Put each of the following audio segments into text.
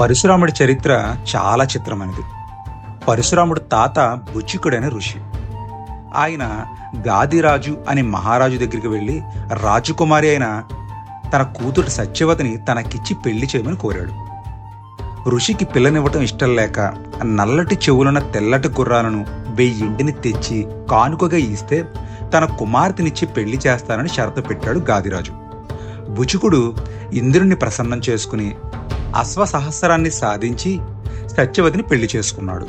పరశురాముడి చరిత్ర చాలా చిత్రమైనది. పరశురాముడు తాత బుచ్చికుడైన ఋషి. ఆయన గాదిరాజు అనే మహారాజు దగ్గరికి వెళ్ళి రాజకుమారి అయిన తన కూతురు సత్యవతిని తనకిచ్చి పెళ్ళి చేయమని కోరాడు. ఋషికి పిల్లనివ్వటం ఇష్టం లేక నల్లటి చెవులున్న తెల్లటి గుర్రాలను వెయ్యింటిని తెచ్చి కానుకగా ఇస్తే తన కుమార్తెనిచ్చి పెళ్ళి చేస్తానని షరతు పెట్టాడు గాదిరాజు. బుచుకుడు ఇంద్రుణ్ణి ప్రసన్నం చేసుకుని అశ్వసహస్రాన్ని సాధించి సత్యవతిని పెళ్ళి చేసుకున్నాడు.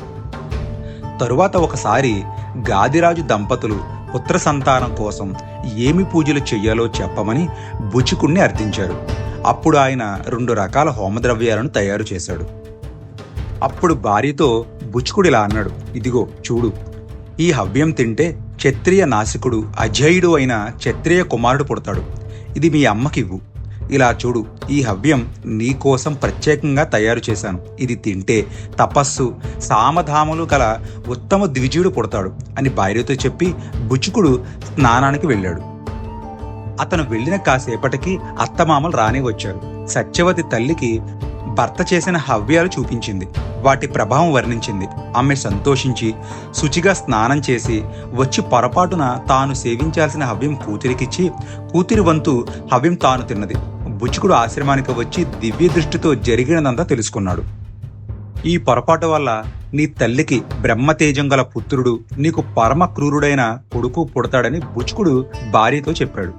తరువాత ఒకసారి గాదిరాజు దంపతులు పుత్ర సంతానం కోసం ఏమి పూజలు చెయ్యాలో చెప్పమని బుచుకుణ్ణి అర్థించారు అప్పుడు ఆయన రెండు రకాల హోమద్రవ్యాలను తయారు చేశాడు. అప్పుడు భార్యతో బుచుకుడు ఇలా అన్నాడు ఇదిగో చూడు. ఈ హవ్యం తింటే క్షత్రియ నాసికుడు అజయుడు అయిన క్షత్రియ కుమారుడు పుడతాడు. ఇది మీ అమ్మకివ్వు. ఇలా చూడు ఈ హవ్యం నీకోసం ప్రత్యేకంగా తయారు చేశాను. ఇది తింటే తపస్సు సామధాములు గల ఉత్తమ ద్విజీయుడు పుడతాడు అని భార్యతో చెప్పి బుచుకుడు స్నానానికి వెళ్ళాడు. అతను వెళ్ళిన కాసేపటికి అత్తమామలు రాని వచ్చారు సత్యవతి తల్లికి భర్త చేసిన హవ్యాలు చూపించింది. వాటి ప్రభావం వర్ణించింది. ఆమె సంతోషించి శుచిగా స్నానం చేసి వచ్చి పొరపాటున తాను సేవించాల్సిన హవ్యం కూతురికిచ్చి కూతురి వంతు హవ్యం తాను తిన్నది. బుచుకుడు ఆశ్రమానికి వచ్చి దివ్య దృష్టితో జరిగినదంతా తెలుసుకున్నాడు. ఈ పొరపాటు వల్ల నీ తల్లికి బ్రహ్మతేజం గల పుత్రుడు నీకు పరమ క్రూరుడైన కొడుకు పుడతాడని బుచుకుడు భార్యతో చెప్పాడు.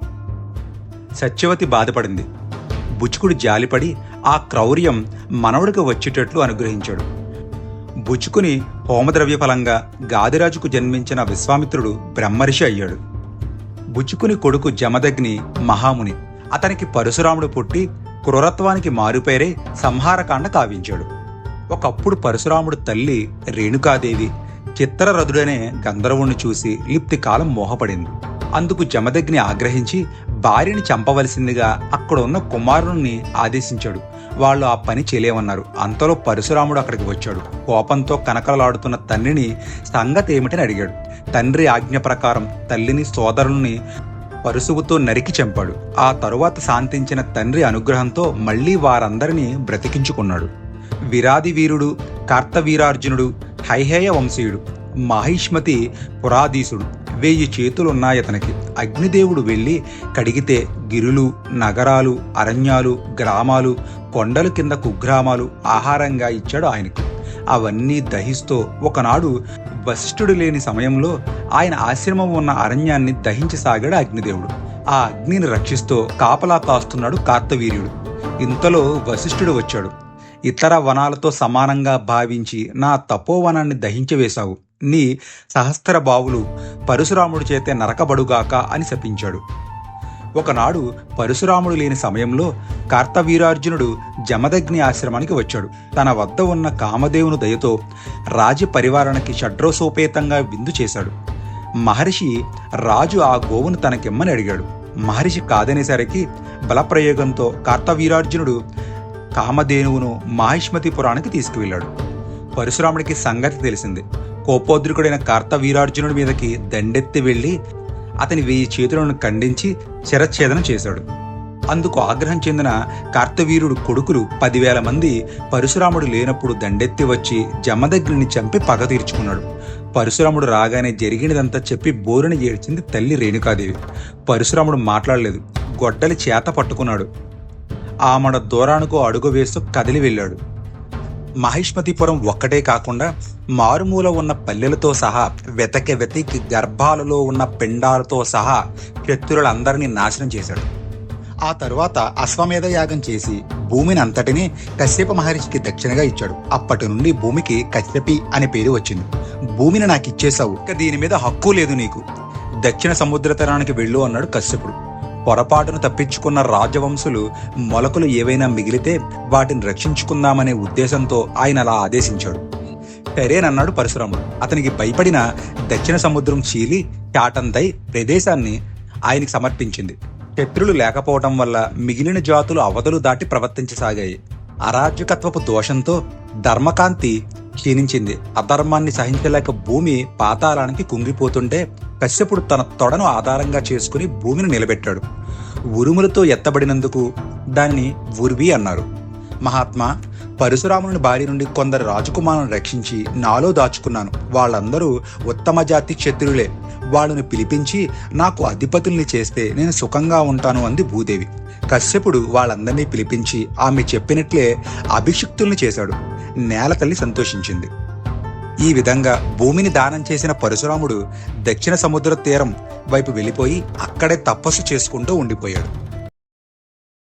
సత్యవతి బాధపడింది. బుచుకుడు జాలిపడి ఆ క్రౌర్యం మనవడికి వచ్చేటట్లు అనుగ్రహించాడు. బుచుకుని హోమద్రవ్య ఫలంగా గాదిరాజుకు జన్మించిన విశ్వామిత్రుడు బ్రహ్మర్షి అయ్యాడు. బుచుకుని కొడుకు జమదగ్ని మహాముని అతనికి పరశురాముడు పుట్టి క్రూరత్వానికి మారుపేరే సంహారకాండ కావించాడు. ఒకప్పుడు పరశురాముడు తల్లి రేణుకాదేవి చిత్రరథుడనే గంధర్వుణ్ణి చూసి లిప్తి కాలం మోహపడింది. అందుకు జమదగ్ని ఆగ్రహించి భార్యని చంపవలసిందిగా అక్కడ ఉన్న కుమారుణ్ణి ఆదేశించాడు. వాళ్ళు ఆ పని చేయలేమన్నారు. అంతలో పరశురాముడు అక్కడికి వచ్చాడు. కోపంతో కనకలాడుతున్న తండ్రిని సంగతి ఏమిటని అడిగాడు. తండ్రి ఆజ్ఞ ప్రకారం తల్లిని సోదరుణ్ణి పరుసువుతో నరికి చంపాడు. ఆ తరువాత శాంతించిన తండ్రి అనుగ్రహంతో మళ్ళీ వారందరినీ బ్రతికించుకున్నాడు. విరాది వీరుడు కార్తవీరార్జునుడు హైహేయ వంశీయుడు మహిష్మతి పురాధీసుడు వెయ్యి చేతులున్నాయతనికి అగ్నిదేవుడు వెళ్ళి కడిగితే గిరులు నగరాలు అరణ్యాలు గ్రామాలు కొండల కింద కుగ్రామాలు ఆహారంగా ఇచ్చాడు ఆయనకు. అవన్నీ దహిస్తూ ఒకనాడు వశిష్ఠుడు లేని సమయంలో ఆయన ఆశ్రమం ఉన్న అరణ్యాన్ని దహించసాగాడు అగ్నిదేవుడు. ఆ అగ్నిని రక్షిస్తూ కాపలా కాస్తున్నాడు కార్తవీర్యుడు. ఇంతలో వశిష్ఠుడు వచ్చాడు. ఇతర వనాలతో సమానంగా భావించి నా తపోవనాన్ని దహించవేశావు నీ సహస్ర బావులు పరశురాముడి చేతే నరకబడుగాక అని శపించాడు. ఒకనాడు పరశురాముడు లేని సమయంలో కార్తవీరార్జునుడు జమదగ్ని ఆశ్రమానికి వచ్చాడు. తన వద్ద ఉన్న కామదేవుని దయతో రాజ పరివారానికి షడ్రోసోపేతంగా విందు చేశాడు. మహర్షి రాజు ఆ గోవును తనకిమ్మని అడిగాడు. మహర్షి కాదనేసరికి బలప్రయోగంతో కార్తవీరార్జునుడు కామధేనువును మాహిష్మతిపురానికి తీసుకువెళ్ళాడు. పరశురాముడికి సంగతి తెలిసింది. కోపోద్రికుడైన కార్తవీరార్జునుడి మీదకి దండెత్తి వెళ్ళి అతని వెయ్యి చేతులను ఖండించి శరచ్ఛేదన చేశాడు. అందుకు ఆగ్రహం చెందిన కార్తవీరుడు కొడుకులు పదివేల మంది పరశురాముడు లేనప్పుడు దండెత్తి వచ్చి జమదగ్నిని చంపి పగ తీర్చుకున్నాడు. పరశురాముడు రాగానే జరిగినదంతా చెప్పి బోరుని ఏడ్చింది తల్లి రేణుకాదేవి. పరశురాముడు మాట్లాడలేదు. గొడ్డలి చేత పట్టుకున్నాడు. ఆమడ దూరానుకో అడుగు వేస్తూ కదిలి వెళ్ళాడు. మహిష్మతిపురం ఒక్కటే కాకుండా మారుమూల ఉన్న పల్లెలతో సహా వెతక వెతికి గర్భాలలో ఉన్న పిండాలతో సహా శత్రులందరినీ నాశనం చేశాడు. ఆ తరువాత అశ్వమేధ యాగం చేసి భూమిని అంతటినీ కశ్యప మహర్షికి దక్షిణగా ఇచ్చాడు. అప్పటి నుండి భూమికి కశ్యపి అనే పేరు వచ్చింది. భూమిని నాకు ఇచ్చేశావు ఇక దీని మీద హక్కు లేదు నీకు. దక్షిణ సముద్ర తరానికి వెళ్ళు అన్నాడు కశ్యపుడు. పొరపాటును తప్పించుకున్న రాజవంశులు మొలకలు ఏవైనా మిగిలితే వాటిని రక్షించుకుందామనే ఉద్దేశంతో ఆయన అలా ఆదేశించాడు. సరేనన్నాడు పరశురాముడు అతనికి భయపడిన దక్షిణ సముద్రం చీలి కాటంతై ప్రదేశాన్ని ఆయనకి సమర్పించింది. శత్రులు లేకపోవటం వల్ల మిగిలిన జాతులు అవధులు దాటి ప్రవర్తించసాగాయి. అరాజకత్వపు దోషంతో ధర్మకాంతి క్షీణించింది. అధర్మాన్ని సహించలేక భూమి పాతాళానికి కుంగిపోతుంటే కశ్యపుడు తన తొడను ఆధారంగా చేసుకుని భూమిని నిలబెట్టాడు. ఉరుములతో ఎత్తబడినందుకు దాన్ని ఉర్వి అన్నారు. మహాత్మా పరశురాముని భార్య నుండి కొందరు రాజకుమారులను రక్షించి నాలో దాచుకున్నాను. వాళ్ళందరూ ఉత్తమ జాతి క్షత్రులే వాళ్ళను పిలిపించి నాకు అధిపతుల్ని చేస్తే నేను సుఖంగా ఉంటాను అంది భూదేవి. కశ్యపుడు వాళ్ళందరినీ పిలిపించి ఆమె చెప్పినట్లే అభిషిక్తుల్ని చేశాడు. నేల తల్లి సంతోషించింది. ఈ విధంగా భూమిని దానం చేసిన పరశురాముడు దక్షిణ సముద్ర తీరం వైపు వెళ్ళిపోయి అక్కడే తపస్సు చేసుకుంటూ ఉండిపోయాడు.